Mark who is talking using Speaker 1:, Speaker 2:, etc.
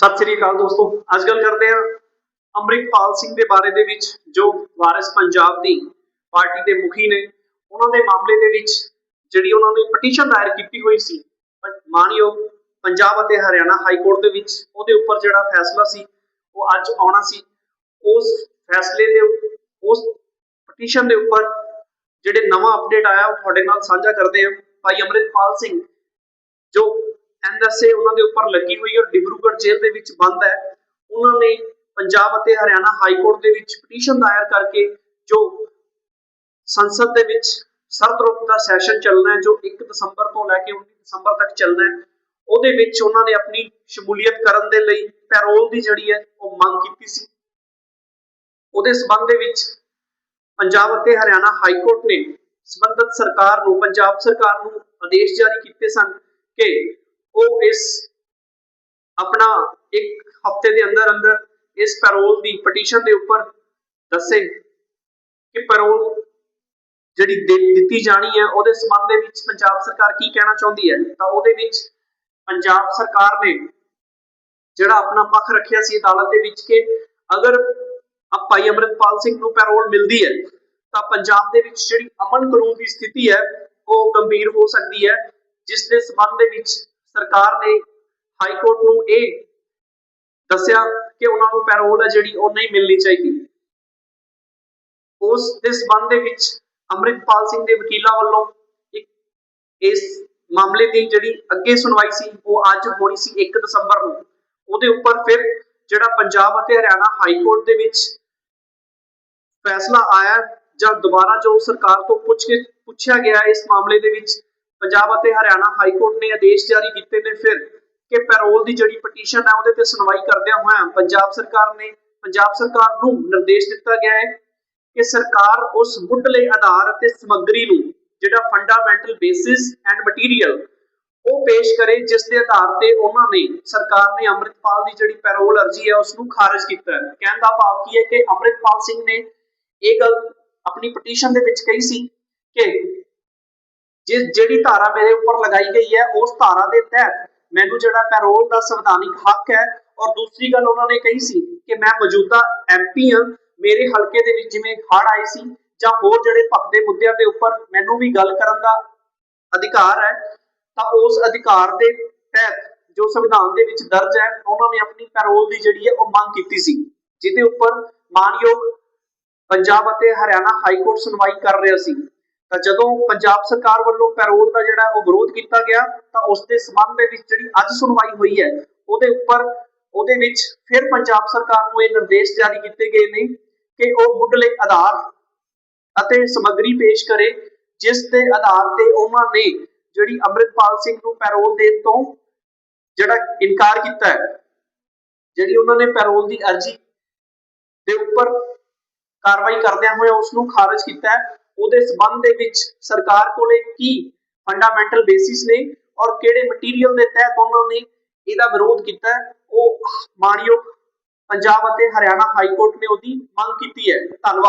Speaker 1: ਸਤਿ ਸ੍ਰੀ ਅਕਾਲ ਦੋਸਤੋ। ਅੱਜ ਗੱਲ ਕਰਦੇ ਹਾਂ ਅੰਮ੍ਰਿਤਪਾਲ ਸਿੰਘ ਦੇ ਬਾਰੇ ਦੇ ਵਿੱਚ, ਜੋ ਵਾਰਿਸ ਪੰਜਾਬ ਦੀ ਪਾਰਟੀ ਦੇ ਮੁਖੀ ਨੇ। ਉਹਨਾਂ ਦੇ ਮਾਮਲੇ ਦੇ ਵਿੱਚ ਜਿਹੜੀ ਉਹਨਾਂ ਨੇ ਪਟੀਸ਼ਨ ਦਾਇਰ ਕੀਤੀ ਹੋਈ ਸੀ ਮਾਨਯੋਗ ਪੰਜਾਬ ਅਤੇ ਹਰਿਆਣਾ ਹਾਈ ਕੋਰਟ ਦੇ ਵਿੱਚ, ਉਹਦੇ ਉੱਪਰ ਜਿਹੜਾ ਫੈਸਲਾ ਸੀ, ਉਹ ਅੱਜ ਆਉਣਾ ਸੀ। ਉਸ ਫੈਸਲੇ ਦੇ ਉ- ਉਸ ਪਟੀਸ਼ਨ ਦੇ ਉੱਪਰ ਜਿਹੜੇ ਨਵਾਂ ਅਪਡੇਟ ਆਇਆ, ਉਹ ਤੁਹਾਡੇ ਨਾਲ ਸਾਂਝਾ ਕਰਦੇ ਹਾਂ। ਭਾਈ ਅੰਮ੍ਰਿਤਪਾਲ ਸਿੰਘ ਐਨਐਸਏ ਉਹਨਾਂ ਦੇ ਉੱਪਰ ਲੱਗੀ ਹੋਈ ਹੈ ਡਿਬਰੂਗੜ੍ਹ ਜੇਲ੍ਹ ਦੇ ਵਿੱਚ ਬੰਦ ਹੈ। ਉਹਨਾਂ ਨੇ ਪੰਜਾਬ ਅਤੇ ਹਰਿਆਣਾ ਹਾਈ ਕੋਰਟ ਦੇ ਵਿੱਚ ਪਟੀਸ਼ਨ ਦਾਇਰ ਕਰਕੇ ਜੋ ਸੰਸਦ ਦੇ ਵਿੱਚ ਸਰਦ ਦਾ ਸੈਸ਼ਨ ਚੱਲਣਾ ਹੈ, ਜੋ 1 ਦਸੰਬਰ ਤੋਂ ਲੈ ਕੇ 19 ਦਸੰਬਰ ਤੱਕ ਚੱਲਣਾ ਹੈ, ਉਹਦੇ ਵਿੱਚ ਉਹਨਾਂ ਨੇ ਆਪਣੀ ਸ਼ਮੂਲੀਅਤ ਕਰਨ ਦੇ ਲਈ ਪੈਰੋਲ ਦੀ ਜਿਹੜੀ ਹੈ, ਉਹ ਮੰਗ ਕੀਤੀ ਸੀ। ਉਹਦੇ ਸਬੰਧ ਦੇ ਵਿੱਚ ਪੰਜਾਬ ਅਤੇ ਹਰਿਆਣਾ ਹਾਈ ਕੋਰਟ ਨੇ ਸੰਬੰਧਿਤ ਸਰਕਾਰ ਨੂੰ, ਪੰਜਾਬ ਸਰਕਾਰ ਨੂੰ ਆਦੇਸ਼ ਜਾਰੀ ਕੀਤੇ ਸਨ ਕਿ ਉਹ ਇਸ ਆਪਣਾ ਇੱਕ ਹਫ਼ਤੇ ਦੇ ਅੰਦਰ ਅੰਦਰ ਇਸ ਪੈਰੋਲ ਦੀ ਪਟੀਸ਼ਨ ਦੇ ਉੱਪਰ ਦੱਸੇ ਕਿ ਪੈਰੋਲ ਜਿਹੜੀ ਦਿੱਤੀ ਜਾਣੀ ਹੈ, ਉਹਦੇ ਸੰਬੰਧ ਦੇ ਵਿੱਚ ਪੰਜਾਬ ਸਰਕਾਰ ਕੀ ਕਹਿਣਾ ਚਾਹੁੰਦੀ ਹੈ? ਤਾਂ ਉਹਦੇ ਵਿੱਚ ਪੰਜਾਬ ਸਰਕਾਰ ਨੇ ਜਿਹੜਾ ਆਪਣਾ ਪੱਖ ਰੱਖਿਆ ਸੀ ਅਦਾਲਤ ਦੇ ਵਿੱਚ ਕਿ ਅਗਰ ਭਾਈ ਅਮਰਿਤਪਾਲ ਸਿੰਘ ਨੂੰ ਪੈਰੋਲ ਮਿਲਦੀ ਹੈ, ਤਾਂ ਪੰਜਾਬ ਦੇ ਵਿੱਚ ਜਿਹੜੀ ਅਮਨ ਕਾਨੂੰਨ ਦੀ ਸਥਿਤੀ ਹੈ, ਉਹ ਗੰਭੀਰ ਹੋ ਸਕਦੀ ਹੈ ਜਿਸ ਦੇ ਸਬੰਧ ਦੇ ਵਿੱਚ ਸਰਕਾਰ ਨੇ ਹਾਈ ਕੋਰਟ ਨੂੰ ਇਹ ਦੱਸਿਆ ਕਿ ਉਹਨਾਂ ਨੂੰ ਪੈਰੋਲ ਹੈ ਜਿਹੜੀ ਉਹ ਨਹੀਂ ਮਿਲਣੀ ਚਾਹੀਦੀ। ਉਸ ਦੇ ਸਬੰਧ ਦੇ ਵਿੱਚ ਅੰਮ੍ਰਿਤਪਾਲ ਸਿੰਘ ਦੇ ਵਕੀਲਾਂ ਵੱਲੋਂ ਇੱਕ ਇਸ ਮਾਮਲੇ ਦੀ ਜਿਹੜੀ ਅੱਗੇ ਸੁਣਵਾਈ ਸੀ, ਉਹ ਅੱਜ ਹੋਣੀ ਸੀ 1 ਦਸੰਬਰ ਨੂੰ। ਉਹਦੇ ਉੱਪਰ ਫਿਰ ਜਿਹੜਾ ਪੰਜਾਬ ਅਤੇ ਹਰਿਆਣਾ ਹਾਈ ਕੋਰਟ ਦੇ ਵਿੱਚ ਫੈਸਲਾ ਆਇਆ ਜਾਂ ਦੁਬਾਰਾ ਜੋ ਸਰਕਾਰ ਤੋਂ ਪੁੱਛ ਕੇ ਪੁੱਛਿਆ ਗਿਆ ਇਸ ਮਾਮਲੇ ਦੇ ਵਿੱਚ ਪੰਜਾਬ ਅਤੇ ਹਰਿਆਣਾ ਹਾਈ ਕੋਰਟ ਨੇ ਆਦੇਸ਼ ਜਾਰੀ ਕੀਤੇ ਨੇ ਫਿਰ ਕਿ ਪੈਰੋਲ ਦੀ ਜਿਹੜੀ ਪਟੀਸ਼ਨ ਹੈ ਉਹਦੇ ਤੇ ਸੁਣਵਾਈ ਕਰਦਿਆਂ ਹੋਇਆਂ ਪੰਜਾਬ ਸਰਕਾਰ ਨੇ, ਪੰਜਾਬ ਸਰਕਾਰ ਨੂੰ ਨਿਰਦੇਸ਼ ਦਿੱਤਾ ਗਿਆ ਹੈ ਕਿ ਸਰਕਾਰ ਉਸ ਮੁੱਢਲੇ ਆਧਾਰ ਅਤੇ ਸਮੱਗਰੀ ਨੂੰ ਜਿਹੜਾ ਫੰਡਾਮੈਂਟਲ ਬੇਸਿਸ ਐਂਡ ਮਟੀਰੀਅਲ ਉਹ ਪੇਸ਼ ਕਰੇ, ਜਿਸ ਦੇ ਆਧਾਰ ਤੇ ਉਹਨਾਂ ਨੇ, ਸਰਕਾਰ ਨੇ ਅੰਮ੍ਰਿਤਪਾਲ ਦੀ ਜਿਹੜੀ ਪੈਰੋਲ ਅਰਜ਼ੀ ਹੈ ਉਸ ਨੂੰ ਖਾਰਜ ਕੀਤਾ ਹੈ। ਕਹਿਣ ਦਾ ਭਾਵ ਕੀ ਹੈ ਕਿ ਅੰਮ੍ਰਿਤਪਾਲ ਸਿੰਘ ਨੇ ਇਹ ਗੱਲ ਆਪਣੀ ਪਟੀਸ਼ਨ ਦੇ ਵਿੱਚ ਕਹੀ ਸੀ ਕਿ ਜਿਸ ਜਿਹੜੀ ਧਾਰਾ ਮੇਰੇ ਉੱਪਰ ਲਗਾਈ ਗਈ ਹੈ, ਉਸ ਧਾਰਾ ਦੇ ਤਹਿਤ ਮੈਨੂੰ ਜਿਹੜਾ ਪੈਰੋਲ ਦਾ ਸੰਵਿਧਾਨਿਕ ਹੱਕ ਹੈ ਔਰ ਦੂਸਰੀ ਗੱਲ ਉਹਨਾਂ ਨੇ ਕਹੀ ਸੀ ਕਿ ਮੈਂ ਮੌਜੂਦਾ ਐਮਪੀ ਹਾਂ, ਮੇਰੇ ਹਲਕੇ ਦੇ ਵਿੱਚ ਜਿਵੇਂ ਹੜ੍ਹ ਆਏ ਸੀ ਜਾਂ ਹੋਰ ਜਿਹੜੇ ਭਖਦੇ ਮੁੱਦਿਆਂ ਦੇ ਉੱਪਰ ਮੈਨੂੰ ਵੀ ਗੱਲ ਕਰਨ ਦਾ ਅਧਿਕਾਰ ਹੈ, ਤਾਂ ਉਸ ਅਧਿਕਾਰ ਦੇ ਤਹਿਤ ਜੋ ਸੰਵਿਧਾਨ ਦੇ ਵਿੱਚ ਦਰਜ ਹੈ, ਉਹਨਾਂ ਨੇ ਆਪਣੀ ਪੈਰੋਲ ਦੀ ਜਿਹੜੀ ਹੈ, ਉਹ ਮੰਗ ਕੀਤੀ ਸੀ, ਜਿਹਦੇ ਉੱਪਰ ਮਾਨਯੋਗ ਪੰਜਾਬ ਅਤੇ ਹਰਿਆਣਾ ਹਾਈ ਕੋਰਟ ਸੁਣਵਾਈ ਕਰ ਰਿਹਾ ਸੀ। ਤਾਂ ਜਦੋਂ ਪੰਜਾਬ ਸਰਕਾਰ ਵੱਲੋਂ ਪੈਰੋਲ ਦਾ ਜਿਹੜਾ ਉਹ ਵਿਰੋਧ ਕੀਤਾ ਗਿਆ, ਤਾਂ ਉਸ ਦੇ ਸਬੰਧ ਦੇ ਵਿੱਚ ਜਿਹੜੀ ਅੱਜ ਸੁਣਵਾਈ ਹੋਈ ਹੈ, ਉਹਦੇ ਉੱਪਰ, ਉਹਦੇ ਵਿੱਚ ਫਿਰ ਪੰਜਾਬ ਸਰਕਾਰ ਨੂੰ ਇਹ ਨਿਰਦੇਸ਼ ਜਾਰੀ ਕੀਤੇ ਗਏ ਨੇ ਕਿ ਉਹ ਮੁੱਢਲੇ ਆਧਾਰ ਅਤੇ ਸਮੱਗਰੀ ਪੇਸ਼ ਕਰੇ, ਜਿਸ ਦੇ ਆਧਾਰ ਤੇ ਉਹਨਾਂ ਨੇ ਜਿਹੜੀ ਅੰਮ੍ਰਿਤਪਾਲ ਸਿੰਘ ਨੂੰ ਪੈਰੋਲ ਦੇਣ ਤੋਂ ਜਿਹੜਾ ਇਨਕਾਰ ਕੀਤਾ ਹੈ, ਜਿਹੜੀ ਉਹਨਾਂ ਨੇ ਪੈਰੋਲ ਦੀ ਅਰਜ਼ੀ ਦੇ ਉੱਪਰ ਕਾਰਵਾਈ ਕਰਦਿਆਂ ਹੋਇਆ ਉਸ ਨੂੰ ਖਾਰਜ ਕੀਤਾ ਹੈ ਉਹਦੇ ਸਬੰਧ ਦੇ ਵਿੱਚ ਸਰਕਾਰ ਕੋਲੇ ਕੀ ਫੰਡਾਮੈਂਟਲ ਬੇਸਿਸ ਨੇ ਔਰ ਕਿਹੜੇ ਮਟੀਰੀਅਲ ਦੇ ਤਹਿਤ ਉਹਨਾਂ ਨੇ ਇਹਦਾ ਵਿਰੋਧ ਕੀਤਾ ਉਹ ਮਾਣਯੋਗ ਪੰਜਾਬ ਅਤੇ ਹਰਿਆਣਾ ਹਾਈ ਕੋਰਟ ਨੇ ਉਹਦੀ ਮੰਗ ਕੀਤੀ ਹੈ। ਧੰਨਵਾਦ।